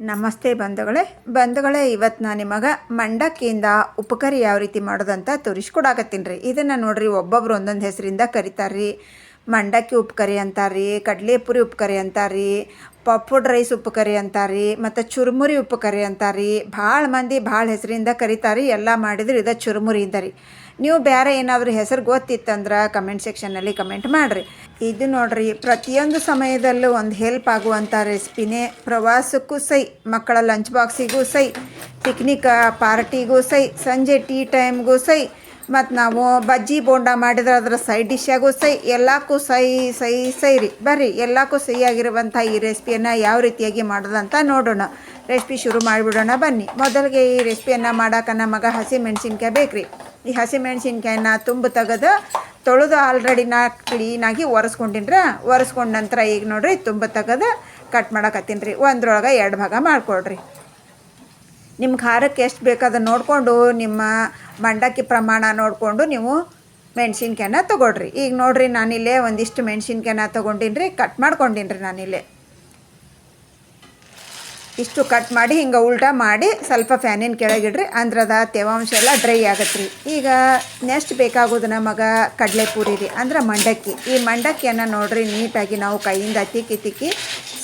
ನಮಸ್ತೆ ಬಂಧುಗಳೇ. ಬಂಧುಗಳೇ ಇವತ್ತು ನಾನು ನಿಮಗೆ ಮಂಡಕ್ಕಿಯಿಂದ ಉಪಕರಿ ಯಾವ ರೀತಿ ಮಾಡೋದಂತ ತೋರಿಸ್ಕೊಡಾಕತ್ತೀನಿ ರೀ. ಇದನ್ನು ನೋಡ್ರಿ, ಒಬ್ಬೊಬ್ರು ಒಂದೊಂದು ಹೆಸರಿಂದ ಕರಿತಾರೆ ಮಂಡಕ್ಕಿ ಉಪಕರಿ ಅಂತಾರೆ ಕಡಲೆಪುರಿ ಉಪಕರಿ ಅಂತಾರೆ ಪಪ್ಪುಡ್ ರೈಸ್ ಉಪ್ಪು ಕರಿ ಅಂತಾರೆ, ಮತ್ತು ಚುರುಮುರಿ ಉಪ್ಪು ಕರಿ ಅಂತಾರೆ, ಭಾಳ ಮಂದಿ ಭಾಳ ಹೆಸರಿಂದ ಕರಿತಾರೆ, ಎಲ್ಲ ಮಾಡಿದ್ರೆ ಇದು ಚುರುಮುರಿ ರೀ ನೀವು ಬೇರೆ ಏನಾದರೂ ಹೆಸರು ಗೊತ್ತಿತ್ತಂದ್ರೆ ಕಮೆಂಟ್ ಸೆಕ್ಷನ್ನಲ್ಲಿ ಕಮೆಂಟ್ ಮಾಡಿರಿ. ಇದು ನೋಡ್ರಿ, ಪ್ರತಿಯೊಂದು ಸಮಯದಲ್ಲೂ ಒಂದು ಹೆಲ್ಪ್ ಆಗುವಂಥ ರೆಸಿಪಿನೇ ಪ್ರವಾಸಕ್ಕೂ ಸೈ, ಮಕ್ಕಳ ಲಂಚ್ ಬಾಕ್ಸಿಗೂ ಸೈ ಪಿಕ್ನಿಕ್ ಪಾರ್ಟಿಗೂ ಸೈ, ಸಂಜೆ ಟೀ ಟೈಮ್ಗೂ ಸೈ ಮತ್ತು ನಾವು ಬಜ್ಜಿ ಬೋಂಡ ಮಾಡಿದ್ರೆ ಅದರ ಸೈಡ್ ಡಿಶ್ಶಾಗೂ ಸೈ ಎಲ್ಲಕ್ಕೂ ಸೈ ಸೈ ಸೈ ರೀ ಬರ್ರಿ ಎಲ್ಲಕ್ಕೂ ಸಹಿಯಾಗಿರುವಂಥ ಈ ರೆಸಿಪಿಯನ್ನು ಯಾವ ರೀತಿಯಾಗಿ ಮಾಡೋದಂತ ನೋಡೋಣ. ರೆಸಿಪಿ ಶುರು ಮಾಡಿಬಿಡೋಣ, ಬನ್ನಿ. ಮೊದಲಿಗೆ ಈ ರೆಸಿಪಿಯನ್ನು ಮಾಡೋಕೆ ನಮಗೆ ಹಸಿ ಮೆಣಸಿನ್ಕಾಯಿ ಬೇಕ್ರಿ. ಈ ಹಸಿ ಮೆಣಸಿನ್ಕಾಯಿನ ತುಂಬ ತೆಗೆದು, ತೊಳೆದು ಆಲ್ರೆಡಿ ನಾ ಕ್ಲೀನಾಗಿ ಒರೆಸ್ಕೊಂಡಿನ್ರ, ಒರೆಸ್ಕೊಂಡ ನಂತರ ಈಗ ನೋಡಿರಿ, ತುಂಬ ತೆಗೆದು ಕಟ್ ಮಾಡಕತ್ತೀನಿ ರೀ. ಒಂದ್ರೊಳಗೆ ಎರಡು ಭಾಗ ಮಾಡಿಕೊಡ್ರಿ ನಿಮ್ಮ ಖಾರಕ್ಕೆ ಎಷ್ಟು ಬೇಕಾದ ನೋಡಿಕೊಂಡು ನಿಮ್ಮ ಮಂಡಕ್ಕಿ ಪ್ರಮಾಣ ನೋಡಿಕೊಂಡು ನೀವು ಮೆಣಸಿನ್ಕಾಯನ್ನ ತೊಗೊಳ್ರಿ. ಈಗ ನೋಡಿರಿ ನಾನಿಲ್ಲೇ ಒಂದಿಷ್ಟು ಮೆಣಸಿನ್ಕಾಯನ್ನ ತೊಗೊಂಡಿನಿ ರೀ ಕಟ್ ಮಾಡ್ಕೊಂಡಿನ್ರಿ ನಾನಿಲ್ಲೇ ಇಷ್ಟು ಕಟ್ ಮಾಡಿ ಹಿಂಗೆ ಉಲ್ಟಾ ಮಾಡಿ ಸ್ವಲ್ಪ ಫ್ಯಾನಿನ ಕೆಳಗಿಡ್ರಿ ಅಂದ್ರೆ ಅದ ತೇವಾಂಶ ಎಲ್ಲ ಡ್ರೈ ಆಗತ್ತೆ ರೀ ಈಗ ನೆಕ್ಸ್ಟ್ ಬೇಕಾಗೋದು ನಮಗೆ ಕಡಲೆಪುರಿ ರೀ ಅಂದ್ರೆ ಮಂಡಕ್ಕಿ. ಈ ಮಂಡಕ್ಕಿಯನ್ನು ನೋಡಿರಿ ನೀಟಾಗಿ ನಾವು ಕೈಯಿಂದ ತಿಕ್ಕಿ ತಿಕ್ಕಿ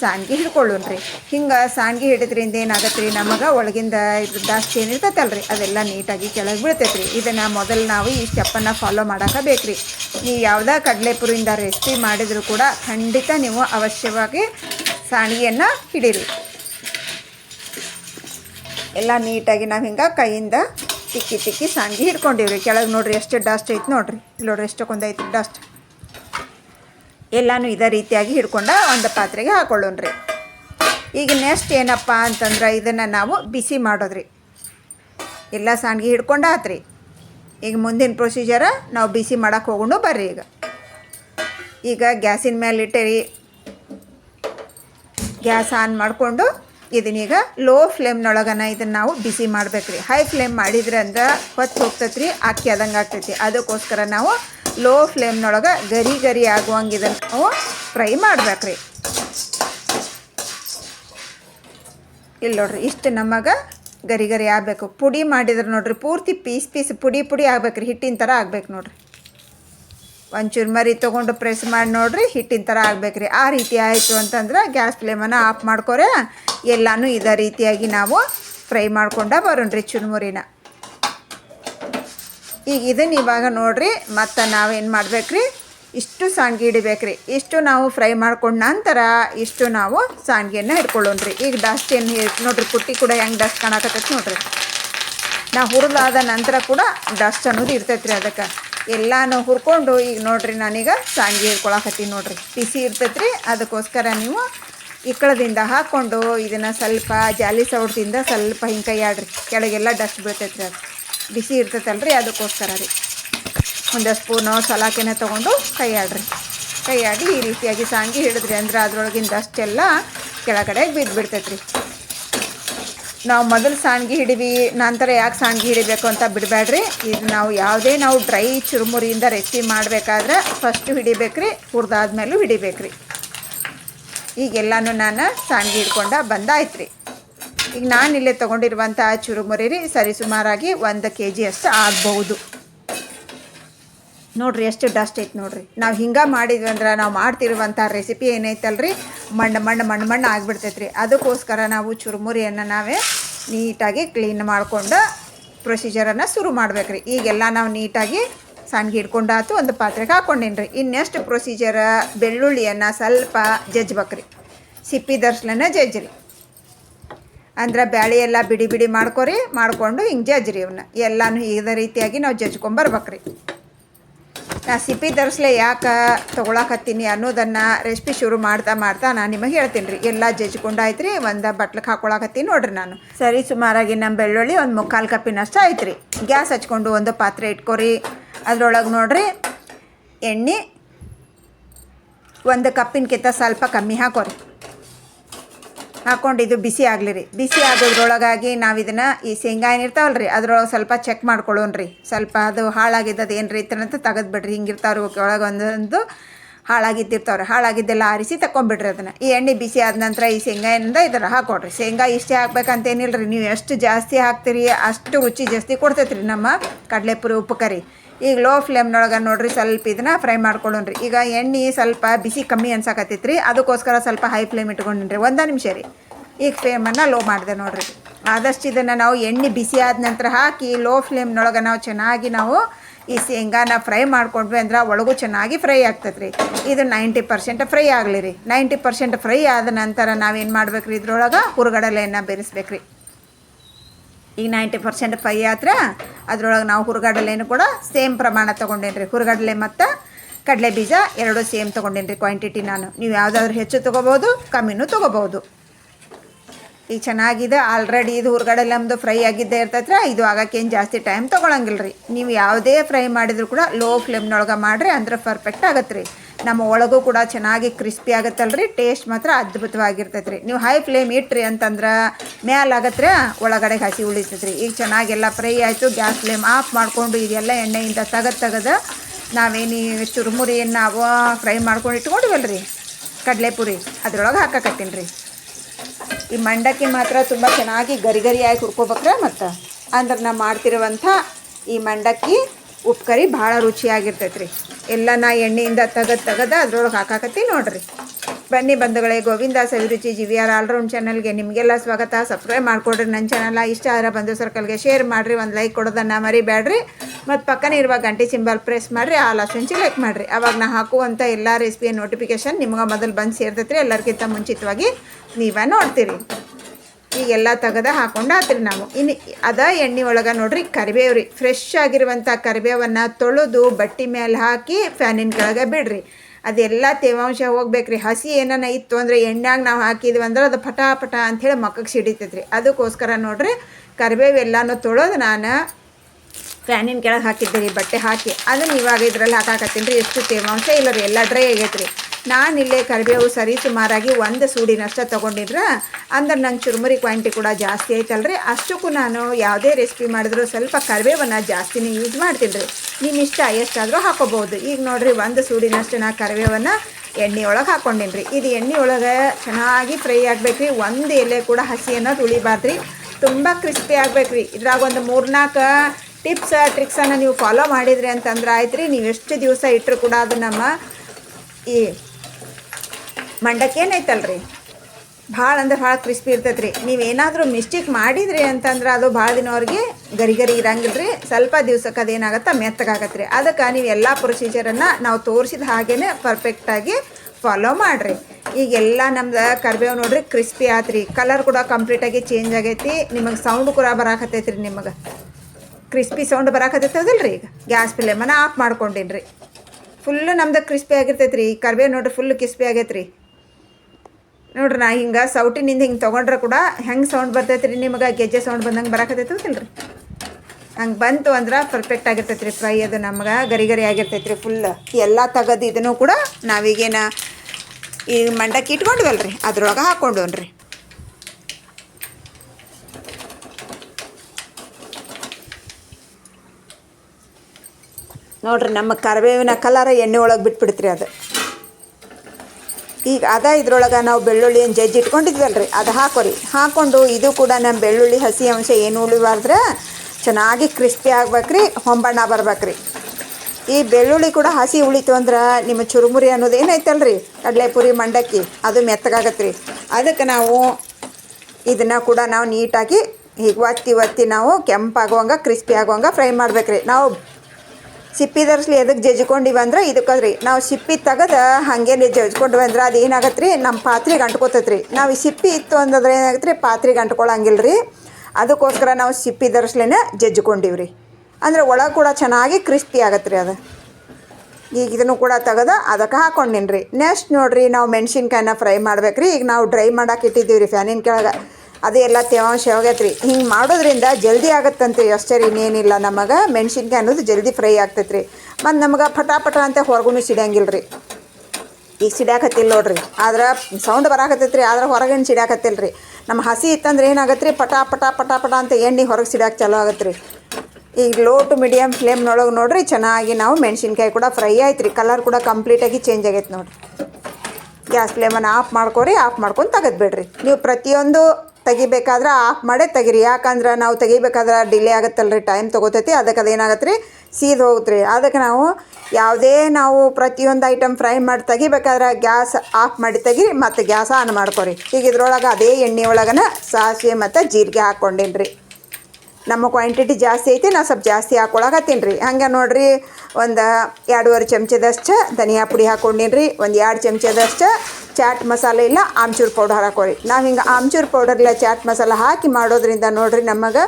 ಸಾನ್ಗಿ ಹಿಡ್ಕೊಳ್ಳೋಣ ರೀ ಹಿಂಗೆ ಸಾನ್ಗೆ ಹಿಡಿದ್ರಿಂದ ಏನಾಗತ್ತೆ ರೀ ನಮಗೆ ಒಳಗಿಂದ ಇದು ಜಾಸ್ತಿ ಏನಿರ್ತೈತಲ್ಲ ರೀ ಅದೆಲ್ಲ ನೀಟಾಗಿ ಕೆಳಗೆ ಬೀಳ್ತೈತೆ ರೀ ಇದನ್ನು ಮೊದಲು ನಾವು ಈ ಸ್ಟೆಪ್ಪನ್ನು ಫಾಲೋ ಮಾಡೋಕೆ ಬೇಕು ರೀ ನೀವು ಯಾವುದೇ ಕಡಲೆಪುರಿಂದ ರೆಸಿಪಿ ಮಾಡಿದರೂ ಕೂಡ ಖಂಡಿತ ನೀವು ಅವಶ್ಯವಾಗಿ ಸಾಣಿಗೆಯನ್ನು ಹಿಡೀರಿ. ಎಲ್ಲ ನೀಟಾಗಿ ನಾವು ಹಿಂಗೆ ಕೈಯಿಂದ ತಿಕ್ಕಿ ತಿಕ್ಕಿ ಸಾಂಗಿ ಹಿಡ್ಕೊಂಡಿವ್ರಿ. ಕೆಳಗೆ ನೋಡ್ರಿ, ಎಷ್ಟು ಡಸ್ಟ್ ಐತೆ ನೋಡ್ರಿ. ಇಲ್ಲಿ ನೋಡ್ರಿ, ಎಷ್ಟಕ್ಕೊಂದು ಡಸ್ಟ್. ಎಲ್ಲನೂ ಇದೇ ರೀತಿಯಾಗಿ ಹಿಡ್ಕೊಂಡು ಒಂದು ಪಾತ್ರೆಗೆ ಹಾಕೊಳ್ಳೋಣ ರೀ. ಈಗ ನೆಕ್ಸ್ಟ್ ಏನಪ್ಪ ಅಂತಂದ್ರೆ ಇದನ್ನು ನಾವು ಬಿಸಿ ಮಾಡೋದ್ರಿ. ಎಲ್ಲ ಸಾಣ್ಗಿ ಹಿಡ್ಕೊಂಡು ಆತ್ರಿ ಈಗ ಮುಂದಿನ ಪ್ರೊಸೀಜರ ನಾವು ಬಿಸಿ ಮಾಡೋಕ್ಕೆ ಹೋಗೋಣ ಬರ್ರಿ ಈಗ. ಈಗ ಗ್ಯಾಸಿನ ಮೇಲೆ ಇಟ್ಟೇರಿ. ಗ್ಯಾಸ್ ಆನ್ ಮಾಡಿಕೊಂಡು ಇದನ್ನೀಗ ಲೋ ಫ್ಲೇಮ್ನೊಳಗನ ಇದನ್ನು ನಾವು ಬಿಸಿ ಮಾಡ್ಬೇಕ್ರಿ. ಹೈ ಫ್ಲೇಮ್ ಮಾಡಿದ್ರೆ ಅಂದ್ರೆ ಹೊತ್ತು ಹೋಗ್ತೈತೆ ರೀ ಅಕ್ಕಿ ಆದಂಗೆ ಆಗ್ತೈತಿ. ಅದಕ್ಕೋಸ್ಕರ ನಾವು ಲೋ ಫ್ಲೇಮ್ನೊಳಗೆ ಗರಿ ಗರಿ ಆಗುವಂಗೆ ಇದನ್ನು ನಾವು ಫ್ರೈ ಮಾಡ್ಬೇಕ್ರಿ. ಇಲ್ಲಿ ನೋಡ್ರಿ, ಇಷ್ಟು ನಮಗೆ ಗರಿ ಗರಿ ಆಗಬೇಕು. ಪುಡಿ ಮಾಡಿದ್ರೆ ನೋಡ್ರಿ, ಪೂರ್ತಿ ಪೀಸ್ ಪೀಸ್ ಪುಡಿ ಪುಡಿ ಆಗ್ಬೇಕ್ರಿ, ಹಿಟ್ಟಿನ ಥರ ಆಗ್ಬೇಕು ನೋಡ್ರಿ. ಒಂದು ಮರಿ ತೊಗೊಂಡು ಪ್ರೆಸ್ ಮಾಡಿ ನೋಡ್ರಿ, ಹಿಟ್ಟಿನ ಥರ ಆಗ್ಬೇಕ್ರಿ. ಆ ರೀತಿ ಆಯಿತು ಅಂತಂದ್ರೆ ಗ್ಯಾಸ್ ಫ್ಲೇಮನ್ನು ಆಫ್ ಮಾಡ್ಕೊರೆ, ಎಲ್ಲನೂ ಇದೇ ರೀತಿಯಾಗಿ ನಾವು ಫ್ರೈ ಮಾಡ್ಕೊಂಡ ಬರೋಣ್ರಿ ಚುರುಮುರಿನ. ಈಗ ಇದನ್ನು ಇವಾಗ ನೋಡ್ರಿ, ಮತ್ತು ನಾವೇನು ಮಾಡ್ಬೇಕ್ರಿ? ಇಷ್ಟು ಸಾಂಗಿ ಹಿಡಿಬೇಕ್ರಿ. ಇಷ್ಟು ನಾವು ಫ್ರೈ ಮಾಡ್ಕೊಂಡ ನಂತರ ಇಷ್ಟು ನಾವು ಸಾಂಗಿಯನ್ನು ಹಿಡ್ಕೊಳ್ಳೋಣ್ರಿ. ಈಗ ಡಸ್ಟ್ ಏನು ನೋಡ್ರಿ, ಪುಟ್ಟಿ ಕೂಡ ಹೆಂಗೆ ಡಸ್ಟ್ ಕಾಣಕತ್ತೈತಿ ನೋಡ್ರಿ. ನಾವು ಹುರಿದಾದ ನಂತರ ಕೂಡ ಡಸ್ಟ್ ಅನ್ನೋದು ಇರ್ತೈತೆ ರೀ ಅದಕ್ಕೆ. ಎಲ್ಲಾನು ಹುರ್ಕೊಂಡು ಈಗ ನೋಡ್ರಿ ನಾನೀಗ ಸಾಂಗಿ ಹಿಡ್ಕೊಳಕತ್ತೀನಿ ನೋಡ್ರಿ. ಬಿಸಿ ಇರ್ತೈತೆ ರೀ ಅದಕ್ಕೋಸ್ಕರ ನೀವು ಇಕ್ಕಳದಿಂದ ಹಾಕ್ಕೊಂಡು ಇದನ್ನು ಸ್ವಲ್ಪ ಜಾಲಿ ಸೌಡ್ದಿಂದ ಸ್ವಲ್ಪ ಹಿಂಗೆ ಕೈ ಆಡ್ರಿ. ಕೆಳಗೆಲ್ಲ ಡಸ್ಟ್ ಬೀಳ್ತೈತೆ ರೀ ಅದು. ಬಿಸಿ ಇರ್ತೈತಲ್ಲ ರೀ ಅದಕ್ಕೋಸ್ಕರ ರೀ. ಒಂದು ಸ್ಪೂನು ಸಲಾಕೆನ ತೊಗೊಂಡು ಕೈ ಆಡ್ರಿ. ಕೈ ಆಡಿ ಈ ರೀತಿಯಾಗಿ ಸಾಂಗಿ ಹಿಡಿದ್ರಿ ಅಂದ್ರೆ ಅದ್ರೊಳಗಿನ ಅಷ್ಟೆಲ್ಲ ಕೆಳಗಡೆ ಬಿದ್ದು ಬಿಡ್ತೈತೆ ರೀ ನಾವು ಮೊದಲು ಸಾಣ್ಗಿ ಹಿಡಿವಿ, ನಂತರ ಯಾಕೆ ಸಾಂಗಿ ಹಿಡಿಬೇಕು ಅಂತ ಬಿಡಬೇಡ್ರಿ ಇದು ನಾವು ಯಾವುದೇ ನಾವು ಡ್ರೈ ಚುರುಮುರಿಯಿಂದ ರೆಸಿಪಿ ಮಾಡಬೇಕಾದ್ರೆ ಫಸ್ಟು ಹಿಡಿಬೇಕ್ರಿ, ಹುರಿದಾದ್ಮೇಲೂ ಹಿಡಿಬೇಕ್ರಿ. ಈಗೆಲ್ಲನೂ ನಾನು ಸಾಣ್ಗಿ ಹಿಡ್ಕೊಂಡ ಬಂದಾಯ್ತು ರೀ ಈಗ ನಾನು ಇಲ್ಲೇ ತೊಗೊಂಡಿರುವಂಥ ಚುರುಮುರಿ ರೀ ಸುಮಾರಾಗಿ ಒಂದು ಕೆ ಜಿ ಅಷ್ಟು ಆಗ್ಬೋದು ನೋಡ್ರಿ ಎಷ್ಟು ಡಸ್ಟ್ ಐತೆ ನೋಡ್ರಿ. ನಾವು ಹಿಂಗೆ ಮಾಡಿದ್ವಿ ಅಂದ್ರೆ ನಾವು ಮಾಡ್ತಿರುವಂಥ ರೆಸಿಪಿ ಏನೈತಲ್ರಿ? ಮಣ್ಣು ಮಣ್ಣು ಮಣ್ಣು ಮಣ್ಣು ಆಗಿಬಿಡ್ತೈತೆ ರೀ ಅದಕ್ಕೋಸ್ಕರ ನಾವು ಚುರುಮುರಿಯನ್ನು ನಾವೇ ನೀಟಾಗಿ ಕ್ಲೀನ್ ಮಾಡಿಕೊಂಡು ಪ್ರೊಸೀಜರನ್ನು ಶುರು ಮಾಡ್ಬೇಕ್ರಿ. ಈಗೆಲ್ಲ ನಾವು ನೀಟಾಗಿ ಸಣ್ಣಗೆ ಹಿಡ್ಕೊಂಡಾತು ಒಂದು ಪಾತ್ರೆಗೆ ಹಾಕ್ಕೊಂಡೀನಿ ರೀ ಇನ್ನೆಷ್ಟು ಪ್ರೊಸೀಜರ ಬೆಳ್ಳುಳ್ಳಿಯನ್ನು ಸ್ವಲ್ಪ ಜಜ್ಬೇಕ್ರಿ. ಸಿಪ್ಪಿ ದರ್ಶನ ಜಜ್ರಿ. ಅಂದ್ರೆ ಬ್ಯಾಳಿ ಎಲ್ಲ ಬಿಡಿ ಬಿಡಿ ಮಾಡ್ಕೊರಿ, ಮಾಡ್ಕೊಂಡು ಹಿಂಗೆ ಜಜ್ರಿ ಅವನ್ನ ಎಲ್ಲಾನು ಇದೇ ರೀತಿಯಾಗಿ ನಾವು ಜಜ್ಕೊಂಬರ್ಬೇಕ್ರಿ ನಾ ಸಿಪ್ಪಿ ತರಿಸ್ಲೆ ಯಾಕೆ ತೊಗೊಳಕತ್ತೀನಿ ಅನ್ನೋದನ್ನು ರೆಸಿಪಿ ಶುರು ಮಾಡ್ತಾ ಮಾಡ್ತಾ ನಾನು ನಿಮಗೆ ಹೇಳ್ತೀನಿ ರೀ ಎಲ್ಲ ಜಜ್ಕೊಂಡಾಯ್ತು ರೀ ಒಂದು ಬಟ್ಲಕ್ಕೆ ಹಾಕೊಳಕತ್ತೀನಿ ನೋಡ್ರಿ ನಾನು. ಸರಿ ಸುಮಾರಾಗಿ ನಮ್ಮ ಬೆಳ್ಳುಳ್ಳಿ ಒಂದು ಮುಕ್ಕಾಲು ಕಪ್ಪಿನಷ್ಟು ಆಯ್ತು ರೀ ಗ್ಯಾಸ್ ಹಚ್ಕೊಂಡು ಒಂದು ಪಾತ್ರೆ ಇಟ್ಕೊರಿ. ಅದರೊಳಗೆ ನೋಡ್ರಿ, ಎಣ್ಣೆ ಒಂದು ಕಪ್ಪಿನಕಿಂತ ಸ್ವಲ್ಪ ಕಮ್ಮಿ ಹಾಕೋರಿ. ಹಾಕೊಂಡು ಇದು ಬಿಸಿ ಆಗಲಿ ರೀ. ಬಿಸಿ ಆಗೋದ್ರೊಳಗಾಗಿ ನಾವು ಇದನ್ನು ಈ ಶೇಂಗಾ ಏನಿರ್ತಾವಲ್ಲ ರೀ ಅದ್ರೊಳಗೆ ಸ್ವಲ್ಪ ಚೆಕ್ ಮಾಡ್ಕೊಳ್ಳೋಣ ರೀ ಸ್ವಲ್ಪ ಅದು ಹಾಳಾಗಿದ್ದದು ಏನು ರೀ ಅಂತ ತೆಗೆದ್ಬಿಡ್ರಿ ಹಿಂಗೆ ಇರ್ತಾವ್ರಿ ಒಳಗೆ ಒಂದೊಂದು ಹಾಳಾಗಿದ್ದಿರ್ತಾವ್ರಿ. ಹಾಳಾಗಿದ್ದೆಲ್ಲ ಆರಿಸಿ ತಗೊಂಬಿಡ್ರಿ ಅದನ್ನು. ಈ ಎಣ್ಣೆ ಬಿಸಿ ಆದ ನಂತರ ಈ ಶೇಂಗಾಯಿಂದ ಇದರ ಹಾಕೊಡ್ರಿ. ಶೇಂಗಾ ಇಷ್ಟೇ ಹಾಕ್ಬೇಕಂತೇನಿಲ್ಲ ರೀ ನೀವು ಎಷ್ಟು ಜಾಸ್ತಿ ಹಾಕ್ತೀರಿ, ಅಷ್ಟು ರುಚಿ ಜಾಸ್ತಿ ಕೊಡ್ತೈತೆ ರೀ ನಮ್ಮ ಕಡಲೆಪುರಿ ಉಪ್ಪು ಕರಿ ಈಗ ಲೋ ಫ್ಲೇಮ್ನೊಳಗೆ ನೋಡ್ರಿ ಸ್ವಲ್ಪ ಇದನ್ನ ಫ್ರೈ ಮಾಡ್ಕೊಳ್ಳೋಣ್ರಿ ಈಗ ಎಣ್ಣೆ ಸ್ವಲ್ಪ ಬಿಸಿ ಕಮ್ಮಿ ಅನ್ಸಕತ್ತೈತಿ ರೀ ಅದಕ್ಕೋಸ್ಕರ ಸ್ವಲ್ಪ ಹೈ ಫ್ಲೇಮ್ ಇಟ್ಕೊಂಡ್ರಿ ಒಂದೇ ನಿಮಿಷ ರೀ. ಈಗ ಫ್ಲೇಮನ್ನು ಲೋ ಮಾಡಿದೆ ನೋಡ್ರಿ. ಆದಷ್ಟು ಇದನ್ನು ನಾವು ಎಣ್ಣೆ ಬಿಸಿ ಆದ ನಂತರ ಹಾಕಿ ಲೋ ಫ್ಲೇಮ್ನೊಳಗೆ ನಾವು ಚೆನ್ನಾಗಿ ನಾವು ಈ ಶೇಂಗಾನ ಫ್ರೈ ಮಾಡ್ಕೊಂಡ್ವಿ ಅಂದ್ರೆ ಒಳಗೂ ಚೆನ್ನಾಗಿ ಫ್ರೈ ಆಗ್ತದೆ ರೀ ಇದು ನೈಂಟಿ ಪರ್ಸೆಂಟ್ ಫ್ರೈ ಆಗಲಿ ರೀ. ನೈಂಟಿ ಪರ್ಸೆಂಟ್ ಫ್ರೈ ಆದ ನಂತರ ನಾವೇನು ಮಾಡ್ಬೇಕು ರೀ ಇದ್ರೊಳಗೆ ಹುರುಗಡಲೆಯನ್ನು ಬೆರೆಸ್ಬೇಕು ರೀ ಈಗ ನೈಂಟಿ ಪರ್ಸೆಂಟ್ ಫೈ ಆದ್ರೆ ಅದ್ರೊಳಗೆ ನಾವು ಹುರುಗಡಲೆನೂ ಕೂಡ ಸೇಮ್ ಪ್ರಮಾಣ ತೊಗೊಂಡೇನಿ ರೀ ಹುರುಗಡಲೆ ಮತ್ತು ಕಡಲೆ ಬೀಜ ಎರಡೂ ಸೇಮ್ ತೊಗೊಂಡೇನಿ ರೀ ಕ್ವಾಂಟಿಟಿ ನಾನು. ನೀವು ಯಾವುದಾದ್ರೂ ಹೆಚ್ಚು ತೊಗೋಬೋದು, ಕಮ್ಮಿನೂ ತೊಗೋಬೋದು. ಈಗ ಚೆನ್ನಾಗಿದೆ. ಆಲ್ರೆಡಿ ಇದು ಹುರ್ಗಡೆ ನಮ್ಮದು ಫ್ರೈ ಆಗಿದ್ದೇ ಇರ್ತೈತ್ರ, ಇದು ಆಗಕ್ಕೇನು ಜಾಸ್ತಿ ಟೈಮ್ ತೊಗೊಳಂಗಿಲ್ಲ ರೀ ನೀವು ಯಾವುದೇ ಫ್ರೈ ಮಾಡಿದರೂ ಕೂಡ ಲೋ ಫ್ಲೇಮ್ನೊಳಗೆ ಮಾಡಿರಿ, ಅಂದ್ರೆ ಪರ್ಫೆಕ್ಟ್ ಆಗತ್ತೆ ರೀ ನಮ್ಮ ಒಳಗೂ ಕೂಡ ಚೆನ್ನಾಗಿ ಕ್ರಿಸ್ಪಿ ಆಗುತ್ತಲ್ಲ ರೀ ಟೇಸ್ಟ್ ಮಾತ್ರ ಅದ್ಭುತವಾಗಿರ್ತೈತೆ ರೀ ನೀವು ಹೈ ಫ್ಲೇಮ್ ಇಟ್ರಿ ಅಂತಂದ್ರೆ ಆಗತ್ತೆ ಒಳಗಡೆ ಹಸಿ ಉಳಿತೈತೆ ರೀ ಈಗ ಚೆನ್ನಾಗೆಲ್ಲ ಫ್ರೈ ಆಯಿತು ಗ್ಯಾಸ್ ಫ್ಲೇಮ್ ಆಫ್ ಮಾಡಿಕೊಂಡು ಇದೆಲ್ಲ ಎಣ್ಣೆಯಿಂದ ತೆಗೆದು ತೆಗೆದು ನಾವೇನು ಚುರುಮುರಿಯನ್ನು ನಾವು ಫ್ರೈ ಮಾಡ್ಕೊಂಡು ಇಟ್ಕೊಂಡಿವಲ್ಲ ರೀ ಕಡಲೆಪುರಿ. ಅದ್ರೊಳಗೆ ಹಾಕಕತ್ತೀನಿ ರೀ ಈ ಮಂಡಕ್ಕಿ ಮಾತ್ರ ತುಂಬ ಚೆನ್ನಾಗಿ ಗರಿ ಗರಿಯಾಗಿ ಹುರ್ಕೋಬೇಕ್ರೆ ಮತ್ತು? ಅಂದ್ರೆ ನಾವು ಮಾಡ್ತಿರುವಂಥ ಈ ಮಂಡಕ್ಕಿ ಉಪ್ಪು ಕರಿ ಭಾಳ ರುಚಿಯಾಗಿರ್ತೈತೆ ರೀ ಎಲ್ಲ ನಾ ಎಣ್ಣೆಯಿಂದ ತೆಗೆದು ತೆಗೆದು ಅದ್ರೊಳಗೆ ಹಾಕಾಕತ್ತಿ ನೋಡ್ರಿ. ಬನ್ನಿ ಬಂಧುಗಳೇ Govinda Saviruchi G R all round ಚಾನಲ್ಗೆ ನಿಮಗೆಲ್ಲ ಸ್ವಾಗತ. ಸಬ್ಸ್ಕ್ರೈಬ್ ಮಾಡಿಕೊಡ್ರಿ ನನ್ನ ಚಾನಲ ಇಷ್ಟ ಆದ್ರೆ ಬಂಧು ಸರ್ಕಲ್ಗೆ ಶೇರ್ ಮಾಡಿರಿ, ಒಂದು ಲೈಕ್ ಕೊಡೋದನ್ನು ಮರಿಬೇಡ್ರಿ ಮತ್ತು ಪಕ್ಕನೇ ಇರುವ ಗಂಟೆ ಸಿಂಬಲ್ ಪ್ರೆಸ್ ಮಾಡಿರಿ, ಆ ಲಸಂಚಿ ಲೈಕ್ ಮಾಡಿರಿ. ಅವಾಗ ನಾ ಹಾಕುವಂಥ ಎಲ್ಲ ರೆಸಿಪಿಯ ನೋಟಿಫಿಕೇಶನ್ ನಿಮ್ಗೆ ಮೊದಲು ಬಂದು ಸೇರ್ತೈತ್ರಿ. ಎಲ್ಲರಿಗಿಂತ ಮುಂಚಿತವಾಗಿ ನೀವೇ ನೋಡ್ತೀರಿ. ಈಗೆಲ್ಲ ತೆಗೆದ ಹಾಕೊಂಡು ಆತ್ರಿ ನಾವು. ಇನ್ನು ಅದ ಎಣ್ಣೆ ಒಳಗೆ ನೋಡ್ರಿ ಕರಿಬೇವು ರೀ ಫ್ರೆಶ್ ಆಗಿರುವಂಥ ಕರಿಬೇವನ್ನು ತೊಳೆದು ಬಟ್ಟೆ ಮೇಲೆ ಹಾಕಿ ಫ್ಯಾನಿನ ಕೆಳಗೆ ಬಿಡ್ರಿ. ಅದೆಲ್ಲ ತೇವಾಂಶ ಹೋಗ್ಬೇಕ್ರಿ. ಹಸಿ ಏನಾನ ಇತ್ತು ಅಂದರೆ ಎಣ್ಣೆಗೆ ನಾವು ಹಾಕಿದ್ವಿ ಅಂದ್ರೆ ಅದು ಪಟ ಪಟ ಅಂಥೇಳಿ ಮಕ್ಕಕ್ಕೆ ಸಿಡಿತೈತ್ರಿ. ಅದಕ್ಕೋಸ್ಕರ ನೋಡ್ರಿ ಕರಿಬೇವು ಎಲ್ಲನೂ ತೊಳೆದು ನಾನು ಫ್ಯಾನಿನ ಕೆಳಗೆ ಹಾಕಿದ್ದೆ ರೀ ಬಟ್ಟೆ ಹಾಕಿ. ಅದನ್ನು ಇವಾಗ ಇದ್ರಲ್ಲಿ ಹಾಕಾಕತ್ತೀನಿ ರೀ. ಎಷ್ಟು ತೇವಾಂಶ ಇಲ್ಲ ರೀ. ಎಲ್ಲ ಡ್ರೈ ಆಗೈತೆ ರೀ ನಾನು ಇಲ್ಲೇ ಕರಿಬೇವು ಸರಿ ಸುಮಾರಾಗಿ ಒಂದು ಸೂಡಿನಷ್ಟ ತೊಗೊಂಡಿದ್ರೆ, ಅಂದ್ರೆ ನಂಗೆ ಚುರುಮುರಿ ಕ್ವಾಂಟಿ ಕೂಡ ಜಾಸ್ತಿ ಐತಲ್ರಿ. ಅಷ್ಟಕ್ಕೂ ನಾನು ಯಾವುದೇ ರೆಸಿಪಿ ಮಾಡಿದ್ರೂ ಸ್ವಲ್ಪ ಕರಿಬೇವನ್ನು ಜಾಸ್ತಿನೇ ಯೂಸ್ ಮಾಡ್ತೀನಿ ರೀ ನಿಮ್ಮ ಇಷ್ಟ ಎಷ್ಟಾದರೂ ಹಾಕೋಬೋದು ಈಗ ನೋಡಿರಿ ಒಂದು ಸೂಡಿನಷ್ಟು ನಾ ಕರಿಬೇವನ್ನು ಎಣ್ಣೆ ಒಳಗೆ ಹಾಕ್ಕೊಂಡಿನಿ ಇದು ಎಣ್ಣೆ ಒಳಗೆ ಚೆನ್ನಾಗಿ ಫ್ರೈ ಆಗಬೇಕು ರೀ ಒಂದು ಎಲೆ ಕೂಡ ಹಸಿ ಅನ್ನೋದು ಉಳಿಬಾರ್ದ್ರಿ. ತುಂಬ ಕ್ರಿಸ್ಪಿ ಆಗ್ಬೇಕು ಇದ್ರಾಗ ಒಂದು ಮೂರ್ನಾಲ್ಕು ಟಿಪ್ಸ್ ಟ್ರಿಕ್ಸನ್ನು ನೀವು ಫಾಲೋ ಮಾಡಿದ್ರಿ ಅಂತಂದ್ರೆ ಆಯ್ತು ರೀ ನೀವು ಎಷ್ಟು ದಿವಸ ಇಟ್ಟರು ಕೂಡ ಅದು ನಮ್ಮ ಈ ಮಂಡಕ್ಕಿ ಏನೈತಲ್ರಿ ಭಾಳ ಅಂದ್ರೆ ಭಾಳ ಕ್ರಿಸ್ಪಿ ಇರ್ತೈತೆ ರೀ ನೀವೇನಾದರೂ ಮಿಸ್ಟೇಕ್ ಮಾಡಿದ್ರಿ ಅಂತಂದ್ರೆ ಅದು ಭಾಳ ದಿನವ್ರಿಗೆ ಗರಿ ಗರಿ ಇರಂಗಿಲ್ಲ ರೀ ಸ್ವಲ್ಪ ದಿವ್ಸಕ್ಕೆ ಅದೇನಾಗತ್ತೆ ಮೆತ್ತಗಾಗತ್ತೆ ರೀ ಅದಕ್ಕೆ ನೀವು ಎಲ್ಲ ಪ್ರೊಸೀಜರನ್ನು ನಾವು ತೋರಿಸಿದ ಹಾಗೇ ಪರ್ಫೆಕ್ಟಾಗಿ ಫಾಲೋ ಮಾಡಿರಿ. ಈಗೆಲ್ಲ ನಮ್ದು ಕರ್ಬೇವು ನೋಡ್ರಿ ಕ್ರಿಸ್ಪಿ ಆತ್ರಿ. ಕಲರ್ ಕೂಡ ಕಂಪ್ಲೀಟಾಗಿ ಚೇಂಜ್ ಆಗೈತಿ. ನಿಮಗೆ ಸೌಂಡ್ ಕೂಡ ಬರಾಕತ್ತೈತಿ ರೀ ನಿಮಗೆ. ಕ್ರಿಸ್ಪಿ ಸೌಂಡ್ ಬರಾಕತ್ತೈತದಲ್ಲ ರೀ ಈಗ? ಗ್ಯಾಸ್ ಫ್ಲೇಮನ್ನು ಆಫ್ ಮಾಡ್ಕೊಂಡಿನ್ರಿ. ಫುಲ್ಲು ನಮ್ದು ಕ್ರಿಸ್ಪಿ ಆಗಿರ್ತೈತೆ ರೀ ಕರ್ಬೇವು ನೋಡ್ರಿ ಫುಲ್ ಕ್ರಿಸ್ಪಿ ಆಗೈತೆ ರೀ ನೋಡ್ರಿ, ನಾ ಹಿಂಗೆ ಸೌಟಿನಿಂದ ಹಿಂಗೆ ತೊಗೊಂಡ್ರೆ ಕೂಡ ಹೆಂಗೆ ಸೌಂಡ್ ಬರ್ತೈತೆ ರೀ ನಿಮಗೆ ಗೆಜ್ಜೆ ಸೌಂಡ್ ಬಂದಂಗೆ ಬರಾಕತ್ತೈತಲ್ಲ ರೀ ಹಂಗೆ ಬಂತು ಅಂದ್ರೆ ಪರ್ಫೆಕ್ಟ್ ಆಗಿರ್ತೈತೆ ರೀ ಫ್ರೈ ಅದು ನಮ್ಗೆ, ಗರಿ ಗರಿ ಆಗಿರ್ತೈತೆ ರೀ ಫುಲ್ ಎಲ್ಲ ತೆಗೆದು ಇದನ್ನು ಕೂಡ ನಾವೀಗೇನ ಈ ಮಂಡಕ್ಕಿ ಇಟ್ಕೊಂಡ್ವಲ್ಲ ರೀ ಅದ್ರೊಳಗೆ ಹಾಕ್ಕೊಂಡೋನ್ರಿ ನೋಡ್ರಿ, ನಮ್ಮ ಕರಿಬೇವಿನ ಕಲರ್ ಎಣ್ಣೆ ಒಳಗೆ ಬಿಟ್ಬಿಡ್ತ್ರಿ ಅದು. ಈಗ ಅದ ಇದ್ರೊಳಗೆ ನಾವು ಬೆಳ್ಳುಳ್ಳಿಯನ್ನು ಜಜ್ಜಿ ಇಟ್ಕೊಂಡಿದ್ವಲ್ಲ ರೀ ಅದು ಹಾಕೋರಿ. ಹಾಕ್ಕೊಂಡು ಇದು ಕೂಡ ನಮ್ಮ ಬೆಳ್ಳುಳ್ಳಿ ಹಸಿ ಅಂಶ ಏನು ಉಳಿಬಾರ್ದ್ರೆ? ಚೆನ್ನಾಗಿ ಕ್ರಿಸ್ಪಿ ಆಗ್ಬೇಕ್ರಿ, ಹೊಂಬಣ್ಣ ಬರ್ಬೇಕ್ರಿ. ಈ ಬೆಳ್ಳುಳ್ಳಿ ಕೂಡ ಹಸಿ ಉಳಿತು ಅಂದ್ರೆ ನಿಮ್ಮ ಚುರುಮುರಿ ಅನ್ನೋದು ಏನೈತಲ್ರಿ? ಕಡಲೆಪುರಿ, ಮಂಡಕ್ಕಿ, ಅದು ಮೆತ್ತಗಾಗತ್ತೆ ರೀ ಅದಕ್ಕೆ ನಾವು ಇದನ್ನು ಕೂಡ ನಾವು ನೀಟಾಗಿ ಹೀಗೆ ಒತ್ತಿ ಒತ್ತಿ ನಾವು ಕೆಂಪಾಗುವಂಗೆ ಕ್ರಿಸ್ಪಿ ಆಗುವಂಗೆ ಫ್ರೈ ಮಾಡ್ಬೇಕ್ರಿ. ನಾವು ಸಿಪ್ಪಿ ಧರಿಸ್ಲಿ ಎದಕ್ಕೆ ಜಜ್ಕೊಂಡಿವಿ ಅಂದ್ರೆ. ಇದಕ್ಕೆ ನಾವು ಸಿಪ್ಪಿ ತೆಗೆದು ಹಾಗೇನೆ ಜಜ್ಕೊಂಡ್ವಿ ಅಂದ್ರೆ ಅದು ಏನಾಗತ್ತೆ ರೀ ನಮ್ಮ ಪಾತ್ರೆಗೆ ಅಂಟ್ಕೋತೈತೆ ರೀ ನಾವು ಸಿಪ್ಪಿ ಇತ್ತು ಅಂತಂದ್ರೆ ಏನಾಗತ್ತೆ ರೀ ಪಾತ್ರೆಗೆ ಅಂಟ್ಕೊಳಂಗಿಲ್ಲ ರೀ ಅದಕ್ಕೋಸ್ಕರ ನಾವು ಸಿಪ್ಪಿ ಧರಿಸ್ಲೇನೆ ಜಜ್ಕೊಂಡಿವಿ ರೀ ಅಂದ್ರೆ ಒಳಗೆ ಕೂಡ ಚೆನ್ನಾಗಿ ಕ್ರಿಸ್ಪಿ ಆಗತ್ತೆ ರೀ ಅದು. ಈಗ ಇದನ್ನು ಕೂಡ ತೆಗೆದ, ಅದಕ್ಕೆ ಹಾಕೊಂಡಿನಿ ರೀ ನೆಕ್ಸ್ಟ್ ನೋಡ್ರಿ, ನಾವು ಮೆಣಸಿನ್ಕಾಯನ್ನ ಫ್ರೈ ಮಾಡ್ಬೇಕು ರೀ ಈಗ ನಾವು ಡ್ರೈ ಮಾಡಕ್ಕೆ ಇಟ್ಟಿದ್ದೀವಿ ರೀ ಫ್ಯಾನಿನ ಕೆಳಗೆ. ಅದೇ ಎಲ್ಲ ತೇವಾಂಶ ಆಗೈತೆ ಹಿಂಗೆ ಮಾಡೋದ್ರಿಂದ ಜಲ್ದಿ ಆಗತ್ತಂತೆ ಅಷ್ಟೇ ರೀ, ಇನ್ನೇನಿಲ್ಲ ನಮಗೆ. ಮೆಣಸಿನ್ಕಾಯಿ ಅನ್ನೋದು ಜಲ್ದಿ ಫ್ರೈ ಆಗ್ತೈತೆ ರೀ ಮತ್ತು ನಮಗೆ ಪಟಾಪಟ ಅಂತ ಹೊರಗೂ ಸಿಡಂಗಿಲ್ಲ ರೀ ಈಗ ಸಿಡ್ಯಾಕತ್ತಿಲ್ಲ ನೋಡ್ರಿ, ಆದ್ರೆ ಸೌಂಡ್ ಬರಾಕತ್ತೈತೆ ರೀ ಆದ್ರೆ ಹೊರಗೇನು ಸಿಡ್ಯಾಕತ್ತಿಲ್ಲ ರೀ ನಮ್ಮ ಹಸಿ ಇತ್ತಂದ್ರೆ ಏನಾಗತ್ತೆ ರೀ ಪಟ ಪಟ ಪಟ ಪಟ ಅಂತ ಎಣ್ಣೆ ಹೊರಗೆ ಸಿಡ್ಯಾಕ ಚಲೋ ಆಗತ್ತೆ ರೀ ಈಗ ಲೋ ಟು ಮೀಡಿಯಮ್ ಫ್ಲೇಮ್ನೊಳಗೆ ನೋಡ್ರಿ, ಚೆನ್ನಾಗಿ ನಾವು ಮೆಣಸಿನ್ಕಾಯಿ ಕೂಡ ಫ್ರೈ ಆಯ್ತು ರೀ ಕಲರ್ ಕೂಡ ಕಂಪ್ಲೀಟಾಗಿ ಚೇಂಜ್ ಆಗೈತೆ ನೋಡ್ರಿ. ಗ್ಯಾಸ್ ಫ್ಲೇಮನ್ನು ಆಫ್ ಮಾಡ್ಕೊರಿ ಆಫ್ ಮಾಡ್ಕೊಂಡು ತೆಗೆದ್ಬಿಡ್ರಿ ನೀವು ಪ್ರತಿಯೊಂದು ತೆಗಿಬೇಕಾದ್ರೆ ಆಫ್ ಮಾಡೇ ತೆಗಿರಿ. ಯಾಕಂದ್ರೆ ನಾವು ತೆಗಿಬೇಕಾದ್ರೆ ಡಿಲೇ ಆಗುತ್ತಲ್ರಿ, ಟೈಮ್ ತೊಗೋತೈತಿ, ಅದಕ್ಕೆ ಅದೇನಾಗತ್ತೆ ರೀ ಸೀದ್ ಹೋಗುತ್ತೆ ರೀ ಅದಕ್ಕೆ ನಾವು ಯಾವುದೇ ನಾವು ಪ್ರತಿಯೊಂದು ಐಟಮ್ ಫ್ರೈ ಮಾಡಿ ತೆಗಿಬೇಕಾದ್ರೆ ಗ್ಯಾಸ್ ಆಫ್ ಮಾಡಿ ತೆಗಿರಿ, ಮತ್ತು ಗ್ಯಾಸ್ ಆನ್ ಮಾಡ್ಕೊರಿ. ಈಗ ಇದ್ರೊಳಗೆ ಅದೇ ಎಣ್ಣೆ ಒಳಗನ ಸಾಸಿವೆ ಮತ್ತು ಜೀರಿಗೆ ಹಾಕ್ಕೊಂಡೇನಿ ರೀ ನಮ್ಮ ಕ್ವಾಂಟಿಟಿ ಜಾಸ್ತಿ ಐತಿ, ನಾ ಸ್ವಲ್ಪ ಜಾಸ್ತಿ ಹಾಕ್ಕೊಳಕತ್ತೀನಿ ರೀ. ಹಂಗೆ ನೋಡಿರಿ, ಒಂದು ಎರಡೂವರೆ ಚಮಚದಷ್ಟು ಧನಿಯಾ ಪುಡಿ ಹಾಕ್ಕೊಂಡೀನಿ ರೀ ಒಂದು ಎರಡು ಚಮಚದಷ್ಟು ಚಾಟ್ ಮಸಾಲೆ ಇಲ್ಲ, ಆಮ್ಚೂರ್ ಪೌಡರ್ ಹಾಕೋರಿ ನಾವು ಹಿಂಗೆ ಆಮ್ಚೂರ್ ಪೌಡರ್ ಇಲ್ಲ ಚಾಟ್ ಮಸಾಲ ಹಾಕಿ ಮಾಡೋದ್ರಿಂದ ನೋಡ್ರಿ ನಮಗೆ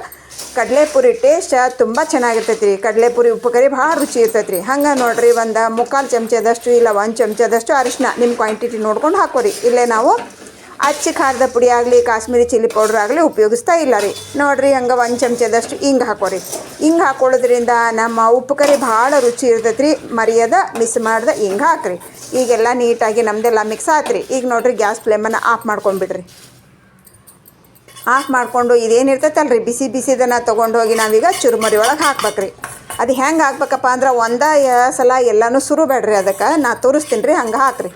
ಕಡಲೆಪುರಿ ಟೇಸ್ಟ್ ತುಂಬ ಚೆನ್ನಾಗಿರ್ತೈತಿ ರೀ ಕಡಲೆಪುರಿ ಉಪ್ಪು ಕರಿ ಭಾಳ ರುಚಿ ಇರ್ತೈತೆ ರೀ ಹಂಗೆ ನೋಡ್ರಿ ಒಂದು ಮುಕ್ಕಾಲು ಚಮಚದಷ್ಟು ಇಲ್ಲ, ಒಂದು ಚಮಚದಷ್ಟು ಅರಿಶಿನ ನಿಮ್ಮ ಕ್ವಾಂಟಿಟಿ ನೋಡ್ಕೊಂಡು ಹಾಕೋರಿ. ಇಲ್ಲೇ ನಾವು ಅಚ್ಚ ಖಾರದ ಪುಡಿ ಆಗಲಿ, ಕಾಶ್ಮೀರಿ ಚಿಲ್ಲಿ ಪೌಡ್ರ್ ಆಗಲಿ ಉಪಯೋಗಿಸ್ತಾ ಇಲ್ಲ ರೀ. ನೋಡಿರಿ, ಹಂಗೆ ಒಂದು ಚಮಚದಷ್ಟು ಹಿಂಗೆ ಹಾಕೋರಿ. ಹಿಂಗೆ ಹಾಕೊಳ್ಳೋದ್ರಿಂದ ನಮ್ಮ ಉಪ್ಪು ಕರಿ ಭಾಳ ರುಚಿ ಇರ್ತೈತೆ ರೀ ಮರಿಯದ ಮಿಸ್ ಮಾಡ್ದೆ ಹಿಂಗೆ ಹಾಕ್ರಿ. ಈಗೆಲ್ಲ ನೀಟಾಗಿ ನಮ್ಮದೆಲ್ಲ ಮಿಕ್ಸ್ ಆತ್ರಿ. ಈಗ ನೋಡ್ರಿ, ಗ್ಯಾಸ್ ಫ್ಲೇಮನ್ನು ಆಫ್ ಮಾಡ್ಕೊಂಡ್ಬಿಡ್ರಿ. ಆಫ್ ಮಾಡಿಕೊಂಡು ಇದೇನು ರೀ ಬಿಸಿ ಬಿಸಿದನ್ನು ತೊಗೊಂಡು ಹೋಗಿ ನಾವೀಗ ಚುರುಮರಿ ಒಳಗೆ ಹಾಕ್ಬೇಕ್ರಿ. ಅದು ಹೆಂಗೆ ಹಾಕ್ಬೇಕಪ್ಪ ಅಂದ್ರೆ ಒಂದೇ ಸಲ ಎಲ್ಲನೂ ಸುರು ಬೇಡ್ರಿ ಅದಕ್ಕೆ. ನಾ ತೋರಿಸ್ತೀನಿ ರೀ, ಹಂಗೆ ಹಾಕ್ರಿ.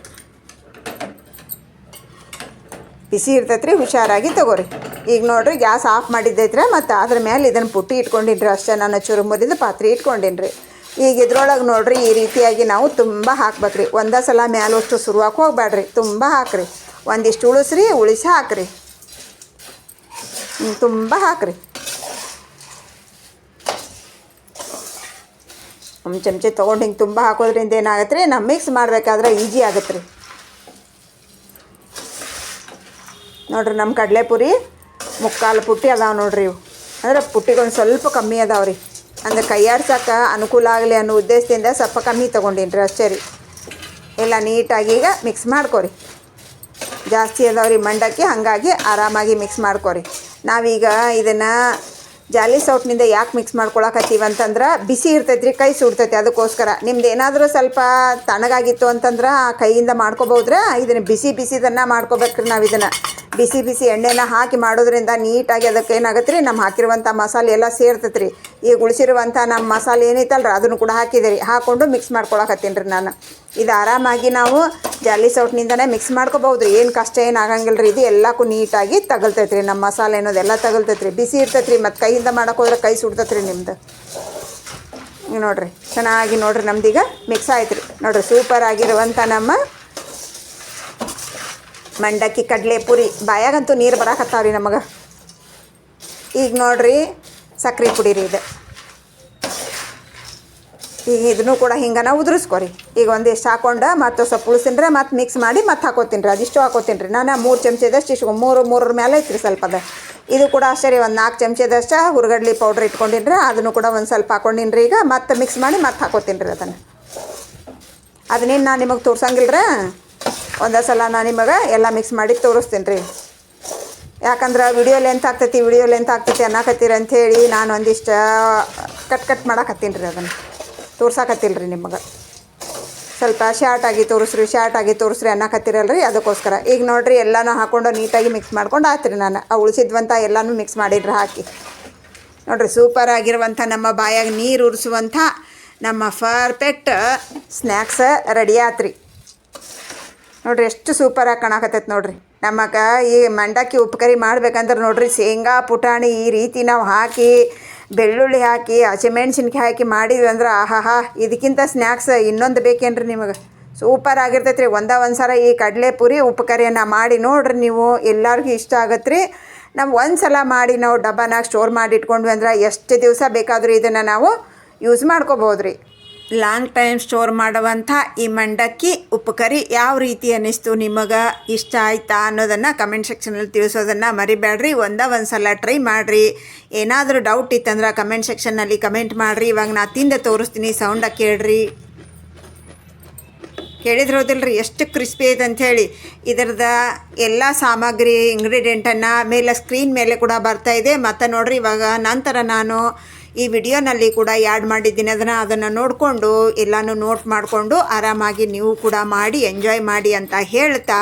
ಬಿಸಿ ಇರ್ತೈತ್ರಿ, ಹುಷಾರಾಗಿ ತಗೋರಿ. ಈಗ ನೋಡ್ರಿ, ಗ್ಯಾಸ್ ಆಫ್ ಮಾಡಿದ್ದೈತ್ರಿ, ಮತ್ತು ಅದ್ರ ಮೇಲೆ ಇದನ್ನು ಪುಟ್ಟಿ ಇಟ್ಕೊಂಡಿನ್ರಿ ಅಷ್ಟೇ. ನಾನು ಚುರುಮುರಿದ ಪಾತ್ರೆ ಇಟ್ಕೊಂಡಿನ್ರಿ. ಈಗ ಇದ್ರೊಳಗೆ ನೋಡ್ರಿ, ಈ ರೀತಿಯಾಗಿ ನಾವು ತುಂಬ ಹಾಕ್ಬೇಕ್ರಿ. ಒಂದೇ ಸಲ ಮ್ಯಾಲಷ್ಟು ಶುರುವಾಕ ಹೋಗ್ಬೇಡ್ರಿ ತುಂಬ ಹಾಕ್ರಿ. ಒಂದಿಷ್ಟು ಉಳಿಸ್ರಿ, ಉಳಿಸಿ ಹಾಕ್ರಿ. ತುಂಬ ಹಾಕ್ರಿ. ಒಂದು ಚಮಚ ತೊಗೊಂಡು ಹಿಂಗೆ ತುಂಬ ಹಾಕೋದ್ರಿಂದ ಏನಾಗತ್ತೆ ರೀ ನಾವು ಮಿಕ್ಸ್ ಮಾಡಬೇಕಾದ್ರೆ ಈಜಿ ಆಗತ್ತೆ ರೀ ನೋಡ್ರಿ ನಮ್ಮ ಕಡಲೆಪುರಿ ಮುಕ್ಕಾಲು ಪುಟ್ಟಿ ಅದಾವೆ ನೋಡ್ರಿ ಇವು. ಅಂದ್ರೆ ಪುಟ್ಟಿಗೊಂದು ಸ್ವಲ್ಪ ಕಮ್ಮಿ ಅದಾವೆ ರೀ. ಅಂದರೆ ಕೈಯಾಡ್ಸಕ್ಕೆ ಅನುಕೂಲ ಆಗಲಿ ಅನ್ನೋ ಉದ್ದೇಶದಿಂದ ಸ್ವಲ್ಪ ಕಮ್ಮಿ ತೊಗೊಂಡೀನಿ ರೀ ಅಷ್ಟೇ ರೀ. ಎಲ್ಲ ನೀಟಾಗಿ ಈಗ ಮಿಕ್ಸ್ ಮಾಡ್ಕೋರಿ. ಜಾಸ್ತಿ ಅದಾವೆ ರೀ ಮಂಡಕ್ಕಿ, ಹಾಗಾಗಿ ಆರಾಮಾಗಿ ಮಿಕ್ಸ್ ಮಾಡ್ಕೋರಿ. ನಾವೀಗ ಇದನ್ನು ಜಾಲಿ ಸೌಟ್ನಿಂದ ಯಾಕೆ ಮಿಕ್ಸ್ ಮಾಡ್ಕೊಳಕತ್ತೀವಿ ಅಂತಂದ್ರೆ ಬಿಸಿ ಇರ್ತೈತೆ ರೀ ಕೈ ಸುಡ್ತೈತಿ. ಅದಕ್ಕೋಸ್ಕರ ನಿಮ್ದು ಏನಾದರೂ ಸ್ವಲ್ಪ ತಣ್ಣಗಾಗಿತ್ತು ಅಂತಂದ್ರೆ ಕೈಯಿಂದ ಮಾಡ್ಕೋಬೋದ್ರೆ. ಇದನ್ನು ಬಿಸಿ ಬಿಸಿದನ್ನು ಮಾಡ್ಕೋಬೇಕ್ರಿ ನಾವು ಇದನ್ನು. ಬಿಸಿ ಬಿಸಿ ಎಣ್ಣೆನ ಹಾಕಿ ಮಾಡೋದ್ರಿಂದ ನೀಟಾಗಿ ಅದಕ್ಕೆ ಏನಾಗುತ್ತೆ ರೀ ನಮ್ಮ ಹಾಕಿರುವಂಥ ಮಸಾಲೆ ಎಲ್ಲ ಸೇರ್ತೈತೆ ರೀ ಈಗ ಉಳಿಸಿರುವಂಥ ನಮ್ಮ ಮಸಾಲೆ ಏನೈತಲ್ರಿ ಅದನ್ನು ಕೂಡ ಹಾಕಿದೆ ರೀ ಹಾಕ್ಕೊಂಡು ಮಿಕ್ಸ್ ಮಾಡ್ಕೊಳಕತ್ತೀನಿ ರೀ ನಾನು. ಇದು ಆರಾಮಾಗಿ ನಾವು ಜಾಲಿ ಸೌಟ್ನಿಂದನೇ ಮಿಕ್ಸ್ ಮಾಡ್ಕೋಬೋದು ರೀ ಏನು ಕಷ್ಟ, ಏನು ಆಗಂಗಿಲ್ಲ ರೀ ಇದು ಎಲ್ಲಕ್ಕೂ ನೀಟಾಗಿ ತಗಲ್ತೈತೆ ರೀ ನಮ್ಮ ಮಸಾಲೆ ಅನ್ನೋದೆಲ್ಲ ತಗಲ್ತೈತೆ ರೀ ಬಿಸಿ ಇರ್ತೈತೆ ರೀ ಮತ್ತು ಕೈಯಿಂದ ಹೋದ್ರೆ ಕೈ ಸುಡ್ತೈತೆ ರೀ ನಿಮ್ದು ನೋಡಿರಿ, ಚೆನ್ನಾಗಿ ನೋಡಿರಿ ನಮ್ದೀಗ ಮಿಕ್ಸ್ ಆಯ್ತು ರೀ ನೋಡಿರಿ ಸೂಪರ್ ಆಗಿರುವಂಥ ನಮ್ಮ ಮಂಡಕ್ಕಿ ಕಡಲೆ ಪುರಿ ಬಾಯಾಗಂತೂ ನೀರು ಬರಕತ್ತಾವ್ರಿ ರೀ ನಮಗೆ. ಈಗ ನೋಡಿರಿ ಸಕ್ಕರೆ ಪುಡಿ ರೀ ಇದು. ಈಗ ಇದನ್ನು ಕೂಡ ಹಿಂಗನ ಉದುರಿಸ್ಕೊರಿ. ಈಗ ಒಂದಿಷ್ಟು ಹಾಕೊಂಡು ಮತ್ತು ಸ್ವಲ್ಪ ಉಳಿಸಿನ್ರೆ ಮತ್ತು ಮಿಕ್ಸ್ ಮಾಡಿ ಮತ್ತೆ ಹಾಕೋತೀನಿ ರೀ ಅದಿಷ್ಟು ಹಾಕೋತೀನಿ ರೀ ನಾನು ಮೂರು ಚಮಚದಷ್ಟು ಇಷ್ಟು ಮೂರು, ಮೂರರ ಮೇಲೆ ಐತ್ರಿ ಸ್ವಲ್ಪ ಅದ. ಇದು ಕೂಡ ಅಷ್ಟೇ ರೀ, ಒಂದು ನಾಲ್ಕು ಚಮಚದಷ್ಟು ಹುರ್ಗಡ್ಲಿ ಪೌಡ್ರ್ ಇಟ್ಕೊಂಡಿನಿ ರೀ ಅದನ್ನು ಕೂಡ ಒಂದು ಸ್ವಲ್ಪ ಹಾಕೊಂಡಿನಿ ರೀ ಈಗ. ಮತ್ತೆ ಮಿಕ್ಸ್ ಮಾಡಿ ಮತ್ತೆ ಹಾಕೋತೀನಿ ರೀ ಅದನ್ನು. ಅದನ್ನೇನು ನಾನು ನಿಮಗೆ ತೋರ್ಸಂಗಿಲ್ಲ ರೀ ಒಂದೇ ಸಲ ನಾನು ನಿಮಗೆ ಎಲ್ಲ ಮಿಕ್ಸ್ ಮಾಡಿ ತೋರಿಸ್ತೀನಿ ರೀ ಯಾಕಂದ್ರೆ ವಿಡಿಯೋ ಲೆಂತ್ ಆಗ್ತೈತಿ ವಿಡಿಯೋ ಲೆಂತ್ ಆಗ್ತೈತಿ ಅನ್ನಕತ್ತೀರಿ ಅಂಥೇಳಿ ನಾನು ಒಂದಿಷ್ಟು ಕಟ್ ಕಟ್ ಮಾಡಕತ್ತೀನಿ ರೀ ಅದನ್ನು. ತೋರ್ಸಾಕತ್ತಿಲ್ಲ ರೀ ನಿಮಗೆ. ಸ್ವಲ್ಪ ಶಾರ್ಟ್ ಆಗಿ ತೋರಿಸ್ರಿ ಶಾರ್ಟ್ ಆಗಿ ತೋರಿಸ್ರಿ ಅನ್ನಕತ್ತಿರಲ್ರಿ ಅದಕ್ಕೋಸ್ಕರ. ಈಗ ನೋಡಿರಿ ಎಲ್ಲನೂ ಹಾಕೊಂಡು ನೀಟಾಗಿ ಮಿಕ್ಸ್ ಮಾಡ್ಕೊಂಡು ಆತ್ರಿ ನಾನು. ಆ ಉಳಿಸಿದ್ವಂಥ ಎಲ್ಲನೂ ಮಿಕ್ಸ್ ಮಾಡಿಡ್ರಿ ಹಾಕಿ. ನೋಡಿರಿ ಸೂಪರ್ ಆಗಿರುವಂಥ ನಮ್ಮ ಬಾಯಾಗ ನೀರು ಉರಿಸುವಂಥ ನಮ್ಮ ಪರ್ಫೆಕ್ಟ್ ಸ್ನ್ಯಾಕ್ಸ್ ರೆಡಿ ಆತ್ರಿ. ನೋಡಿರಿ ಎಷ್ಟು ಸೂಪರಾಗಿ ಕಾಣಕತ್ತೈತೆ ನೋಡಿರಿ. ನಮಗೆ ಈ ಮಂಡಕ್ಕಿ ಉಪ್ಕರಿ ಮಾಡ್ಬೇಕಂದ್ರೆ ನೋಡಿರಿ ಶೇಂಗಾ ಪುಟಾಣಿ ಈ ರೀತಿ ನಾವು ಹಾಕಿ ಬೆಳ್ಳುಳ್ಳಿ ಹಾಕಿ ಹಸಿಮೆಣ್ಸಿನ್ಕಾಯಿ ಹಾಕಿ ಮಾಡಿದ್ವಿ ಅಂದ್ರೆ ಆಹಾಹಾ, ಇದಕ್ಕಿಂತ ಸ್ನ್ಯಾಕ್ಸ್ ಇನ್ನೊಂದು ಬೇಕೇನ್ರಿ ನಿಮಗೆ? ಸೂಪರ್ ಆಗಿರ್ತೈತೆ ರೀ ಒಂದ ಒಂದು ಸಲ ಈ ಕಡಲೆ ಪುರಿ ಉಪ್ಪು ಮಾಡಿ ನೋಡ್ರಿ ನೀವು. ಎಲ್ಲರಿಗೂ ಇಷ್ಟ ಆಗತ್ತೆ ರೀ ನಾವು ಒಂದು ಸಲ ಮಾಡಿ ನಾವು ಡಬ್ಬನಾಗ ಸ್ಟೋರ್ ಮಾಡಿ ಇಟ್ಕೊಂಡ್ವಿ ಅಂದ್ರೆ ಎಷ್ಟು ದಿವಸ ಬೇಕಾದರೂ ಇದನ್ನು ನಾವು ಯೂಸ್ ಮಾಡ್ಕೋಬೋದು ರೀ ಲಾಂಗ್ ಟೈಮ್ ಸ್ಟೋರ್ ಮಾಡುವಂಥ ಈ ಮಂಡಕ್ಕಿ ಉಪಕರಿ ಕರಿ ಯಾವ ರೀತಿ ಅನ್ನಿಸ್ತು ನಿಮಗೆ? ಇಷ್ಟ ಆಯ್ತಾ ಅನ್ನೋದನ್ನು ಕಮೆಂಟ್ ಸೆಕ್ಷನಲ್ಲಿ ತಿಳಿಸೋದನ್ನು ಮರಿಬೇಡ್ರಿ. ಒಂದ ಒಂದು ಸಲ ಟ್ರೈ ಮಾಡಿರಿ. ಏನಾದರೂ ಡೌಟ್ ಇತ್ತಂದ್ರೆ ಕಮೆಂಟ್ ಸೆಕ್ಷನ್ನಲ್ಲಿ ಕಮೆಂಟ್ ಮಾಡಿರಿ. ಇವಾಗ ನಾ ತಿಂದೆ ತೋರಿಸ್ತೀನಿ ಸೌಂಡಾಗಿ ಕೇಳ್ರಿ. ಕೇಳಿದ್ರೋದಿಲ್ಲ ರೀ ಎಷ್ಟು ಕ್ರಿಸ್ಪಿ ಐತೆ ಅಂಥೇಳಿ ಇದರದ ಎಲ್ಲ ಸಾಮಗ್ರಿ ಇಂಗ್ರೀಡಿಯೆಂಟನ್ನು ಮೇಲೆ ಸ್ಕ್ರೀನ್ ಮೇಲೆ ಕೂಡ ಬರ್ತಾ ಇದೆ. ಮತ್ತು ನೋಡಿರಿ ಇವಾಗ ನಂತರ ನಾನು ಈ ವಿಡಿಯೋನಲ್ಲಿ ಕೂಡ ಆ್ಯಡ್ ಮಾಡಿದ್ದೀನಿ. ಅದನ್ನು ಅದನ್ನು ನೋಡಿಕೊಂಡು ಎಲ್ಲನೂ ನೋಟ್ ಮಾಡಿಕೊಂಡು ಆರಾಮಾಗಿ ನೀವು ಕೂಡ ಮಾಡಿ, ಎಂಜಾಯ್ ಮಾಡಿ ಅಂತ ಹೇಳ್ತಾ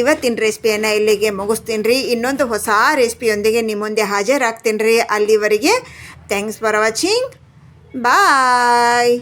ಇವತ್ತಿನ ರೆಸಿಪಿಯನ್ನು ಇಲ್ಲಿಗೆ ಮುಗಿಸ್ತೀನಿ. ರೀ ಇನ್ನೊಂದು ಹೊಸ ರೆಸಿಪಿಯೊಂದಿಗೆ ನಿಮ್ಮ ಮುಂದೆ ಹಾಜರಾಗ್ತೀನಿ ರೀ. ಅಲ್ಲಿವರೆಗೆ ಥ್ಯಾಂಕ್ಸ್ ಫಾರ್ ವಾಚಿಂಗ್ ಬಾಯ್